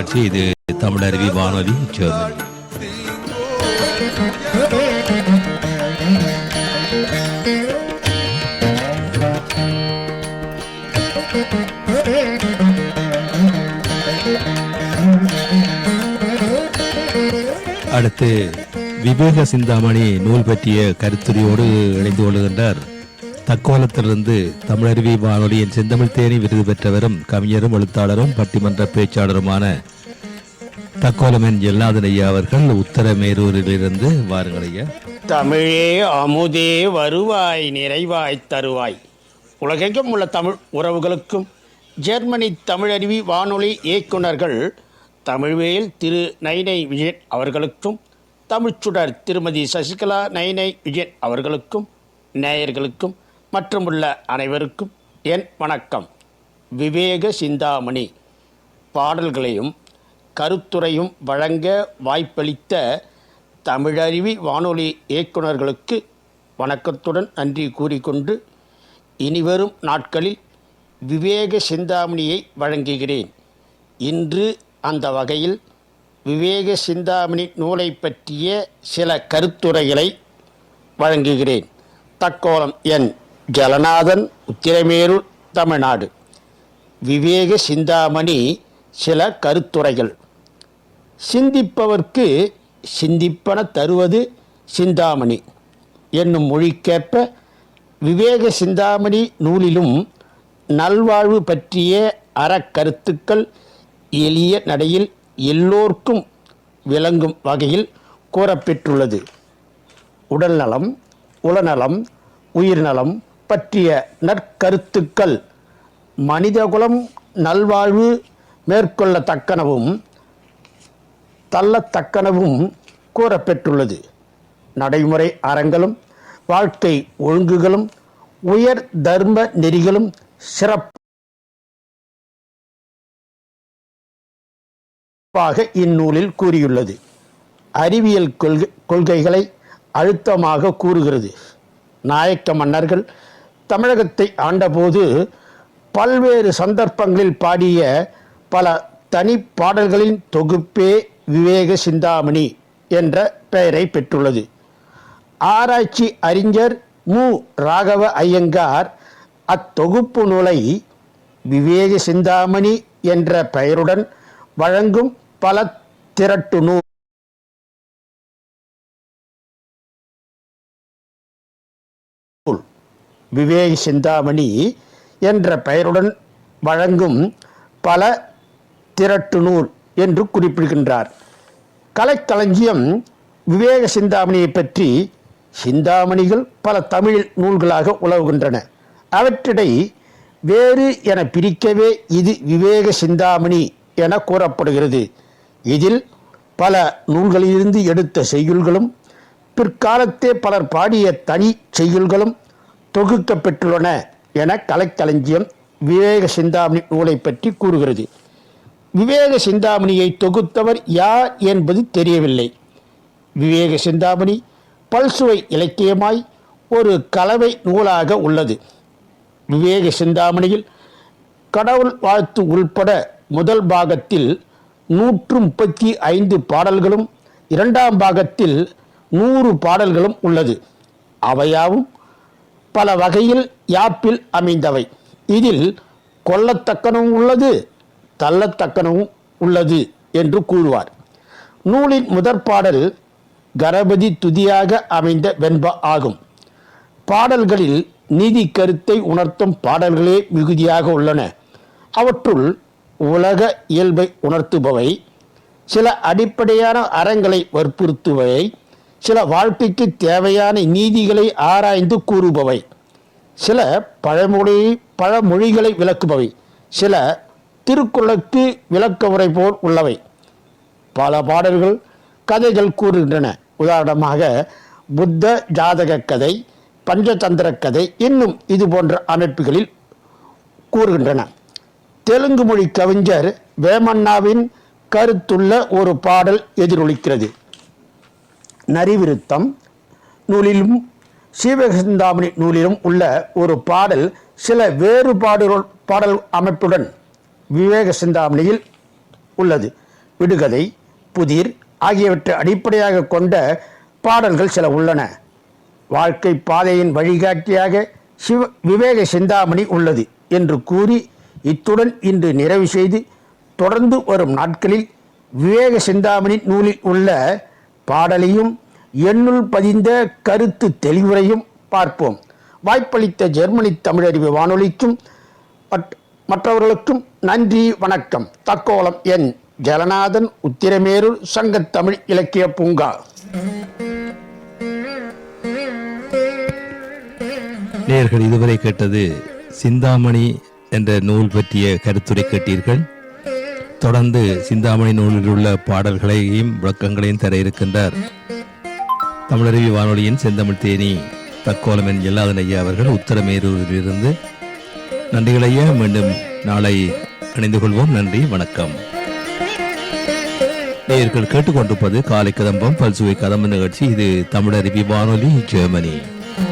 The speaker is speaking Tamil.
காட்சி இது தமிழருவி வானொலி ஜெர்மனி. அடுத்து விவேக சிந்தாமணி நூல் பற்றிய கருத்துரையோடு இணைந்து கொள்கின்றார். தக்கோலத்திலிருந்து தமிழருவி வானொலியின் செந்தமிழ் தேனி விருது பெற்றவரும் கவிஞரும் எழுத்தாளரும் பட்டிமன்ற பேச்சாளருமான தக்கோலமன் ஜெல்லாதன் ஐயா அவர்கள் உத்தரமேரூரிலிருந்து வாருங்கள் ஐயா. தமிழே அமுதே வருவாய் நிறைவாய் தருவாய். உலகெங்கும் உள்ள தமிழ் உறவுகளுக்கும் ஜெர்மனி தமிழருவி வானொலி இயக்குனர்கள் தமிழ்வேல் திரு நைனை விஜயன் அவர்களுக்கும் தமிழ்ச்சுடர் திருமதி சசிகலா நைனை விஜயன் அவர்களுக்கும் நேயர்களுக்கும் மற்றும் உள்ள அனைவருக்கும் என் வணக்கம். விவேக சிந்தாமணி. பாடல்களையும் கருத்துரையும் வழங்க வாய்ப்பளித்த தமிழருவி வானொலி இயக்குனர்களுக்கு வணக்கத்துடன் நன்றி கூறிக்கொண்டு இனிவரும் நாட்களில் விவேக சிந்தாமணியை வழங்குகிறேன். இன்று அந்த வகையில் விவேக சிந்தாமணி நூலை பற்றிய சில கருத்துரைகளை வழங்குகிறேன். தக்கோலம் என் ஜலநாதன் உத்திரமேரூர் தமிழ்நாடு. விவேக சிந்தாமணி சில கருத்துரைகள். சிந்திப்பவர்க்கு சிந்திப்பன தருவது சிந்தாமணி. என்னும் மொழிக்கேற்ப விவேக சிந்தாமணி நூலிலும் நல்வாழ்வு பற்றிய அறக்கருத்துக்கள் எளிய நடையில் எல்லோர்க்கும் விளங்கும் வகையில் கூறப்பெற்றுள்ளது. உடல்நலம் உளநலம் உயிர்நலம் பற்றிய நற்கருத்துக்கள் மனிதகுலம் நல்வாழ்வு மேற்கொள்ளத்தக்கனவும் தள்ளத்தக்கனவும் கூறப்பெற்றுள்ளது. நடைமுறை அறங்களும் வாழ்க்கை ஒழுங்குகளும் உயர் தர்ம நெறிகளும் சிறப்பாக இந்நூலில் கூறியுள்ளது. அறிவியல் கொள்கை கொள்கைகளை அழுத்தமாக கூறுகிறது. நாயக்க மன்னர்கள் தமிழகத்தை ஆண்டபோது பல்வேறு சந்தர்ப்பங்களில் பாடிய பல தனி பாடல்களின் தொகுப்பே விவேக சிந்தாமணி என்ற பெயரை பெற்றுள்ளது. ஆராய்ச்சி அறிஞர் மு. ராகவ ஐயங்கார் அத்தொகுப்பு நூலை விவேக சிந்தாமணி என்ற பெயருடன் வழங்கும் பல திரட்டு நூல் விவேக சிந்தாமணி என்ற பெயருடன் வழங்கும் பல திரட்டு நூல் என்று குறிப்பிடுகின்றார். கலைக்களஞ்சியம் விவேக சிந்தாமணியை பற்றி சிந்தாமணிகள் பல தமிழ் நூல்களாக உலவுகின்றன. அவற்றிடை வேறு என பிரிக்கவே இது விவேக சிந்தாமணி என கூறப்படுகிறது. இதில் பல நூல்களிலிருந்து எடுத்த செய்யுள்களும் பிற்காலத்தே பலர் பாடிய தனி செய்யுள்களும் தொகுக்கப்பெற்றுள்ளன என கலைக்களஞ்சியம் விவேக சிந்தாமணி நூலை பற்றி கூறுகிறது. விவேக சிந்தாமணியை தொகுத்தவர் யார் என்பது தெரியவில்லை. விவேக சிந்தாமணி பல்சுவை இலக்கியமாய் ஒரு கலவை நூலாக உள்ளது. விவேக சிந்தாமணியில் கடவுள் வாழ்த்து உள்பட முதல் பாகத்தில் நூற்று முப்பத்தி ஐந்து பாடல்களும் இரண்டாம் பாகத்தில் நூறு பாடல்களும் உள்ளது. அவையாவும் பல வகையில் யாப்பில் அமைந்தவை. இதில் கொல்லத்தக்கனவும் உள்ளது தள்ளத்தக்கனவும் உள்ளது என்று கூறுவார். நூலின் முதற் பாடல் கணபதி துதியாக அமைந்த வெண்பா ஆகும். பாடல்களில் நீதி கருத்தை உணர்த்தும் பாடல்களே மிகுதியாக உள்ளன. அவற்றுள் உலக இயல்பை உணர்த்துபவை சில அடிப்படையான அறங்களை வற்புறுத்துபவை சில வாழ்க்கைக்கு தேவையான நீதிகளை ஆராய்ந்து கூறுபவை. சில பழமொழி பழமொழிகளை விளக்குபவை. சில திருக்குறளுக்கு விளக்க உரை போல் உள்ளவை. பல பாடல்கள் கதைகள் கூறுகின்றன. உதாரணமாக புத்த ஜாதக கதை பஞ்சதந்திர கதை இன்னும் இது போன்ற அமைப்புகளில் கூறுகின்றன. தெலுங்கு மொழி கவிஞர் வேமண்ணாவின் கருத்துள்ள ஒரு பாடல் எதிரொலிக்கிறது. நரிவிருத்தம் நூலிலும் சீவகசிந்தாமணி நூலிலும் உள்ள ஒரு பாடல் சில வேறுபாடுகள் பாடல் அமைப்புடன் விவேக சிந்தாமணியில் உள்ளது. விடுகதை புதிர் ஆகியவற்றை அடிப்படையாக கொண்ட பாடல்கள் சில உள்ளன. வாழ்க்கை பாதையின் வழிகாட்டியாக சிவ விவேக சிந்தாமணி உள்ளது என்று கூறி இத்துடன் இன்று நிறைவு செய்து தொடர்ந்து வரும் நாட்களில் விவேக சிந்தாமணி நூலில் உள்ள பாடலையும் எண்ணுள் பதிந்த கருத்து தெளிவுரையும் பார்ப்போம். வாய்ப்பளித்த ஜெர்மனி தமிழறிவு வானொலிக்கும் மற்றவர்களுக்கும் நன்றி வணக்கம். தக்கோலம் என் ஜலநாதன் உத்திரமேரூர் சங்கத்தமிழ் இலக்கிய பூங்கா. நேர்கள் இதுவரை கேட்டது சிந்தாமணி என்ற நூல் பற்றிய கருத்துரை கேட்டீர்கள். தொடர்ந்து சிந்தாமணி நூலில் உள்ள பாடல்களையும் விளக்கங்களையும் தர இருக்கின்றார். தமிழருவி வானொலியின் செந்தமிழ் தேனி தக்கோலமன் எல்லாதன் ஐயா அவர்கள் உத்தரமேரூரிலிருந்து நன்றிகள் ஐயா. மீண்டும் நாளை இணைந்து கொள்வோம். நன்றி வணக்கம். நேயர்கள் கேட்டுக்கொண்டிருப்பது காலை கதம்பம் பல்சுவை கதம்ப நிகழ்ச்சி. இது தமிழருவி வானொலி ஜெர்மனி.